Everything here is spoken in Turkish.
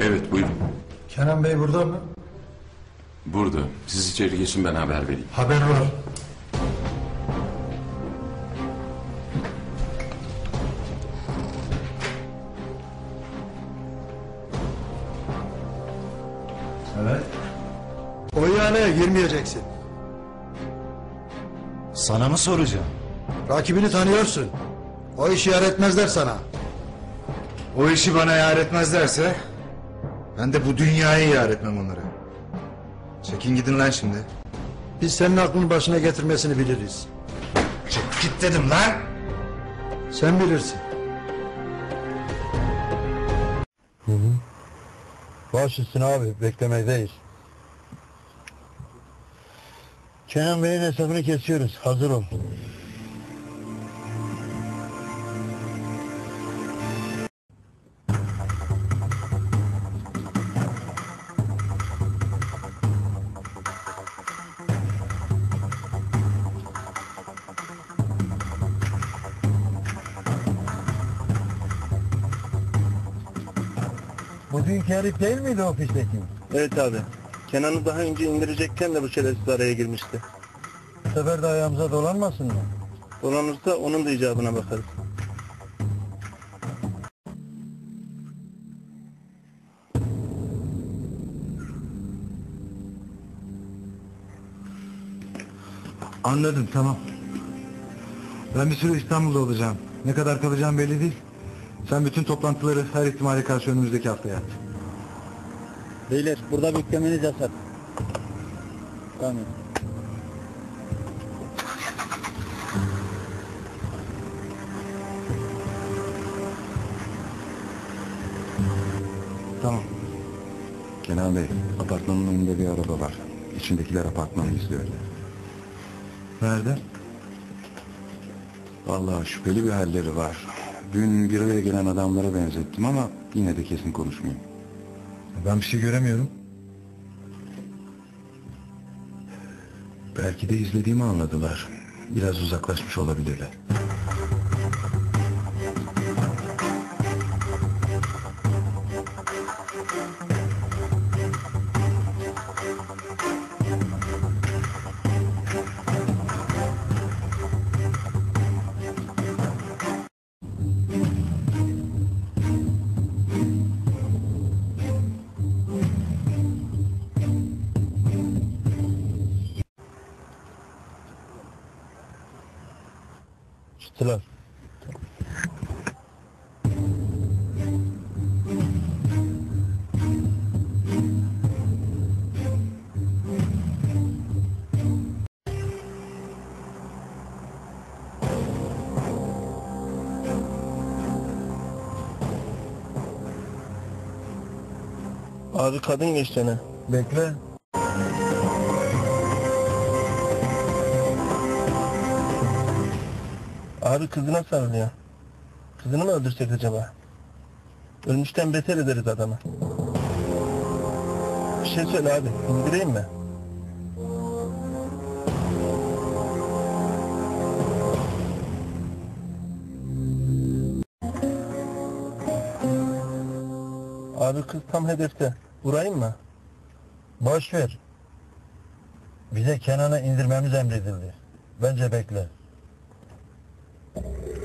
Evet buyurun. Kenan Bey burada mı? Burada. Siz içeri geçin ben haber vereyim. Haber var. Evet. O ihaleye girmeyeceksin. Sana mı soracağım? Rakibini tanıyorsun. O işi yar etmezler sana. O işi bana yar etmezlerse... ...ben de bu dünyayı yar etmem onlara. Çekin gidin lan şimdi. Biz senin aklını başına getirmesini biliriz. Çek git dedim lan. Sen bilirsin. Baş üstüne abi beklemekteyiz. Kenan Bey'in hesabını kesiyoruz. Hazır ol. Dünkü herif değil miydi ofisteki? Evet abi. Kenan'ı daha önce indirecekken de bu şerefsiz araya girmişti. Bu sefer de ayağımıza dolanmasın mı? Dolanırsa onun da icabına bakarız. Anladım tamam. Ben bir süre İstanbul'da olacağım. Ne kadar kalacağım belli değil. Sen bütün toplantıları her ihtimale karşı önümüzdeki haftaya at. Beyler burada beklemeniz yasak. Tamam. Tamam. Kenan Bey, apartmanın önünde bir araba var. İçindekiler apartmanı izliyor. Nerede? Vallahi şüpheli bir halleri var. Dün bir araya gelen adamlara benzettim ama yine de kesin konuşmayayım. Ben bir şey göremiyorum. Belki de izlediğimi anladılar. Biraz uzaklaşmış olabilirler. Çıktılar. Abi kadın geçti ne? Bekle. Abi kızına sarılıyor. Kızını mı öldürsek acaba? Ölmüşten beter ederiz adamı. Bir şey söyle abi. indireyim mi? Abi kız tam hedefte. Vurayım mı? Boş ver. Bize Kenan'ı indirmemiz emredildi. Bence bekle. Thank you.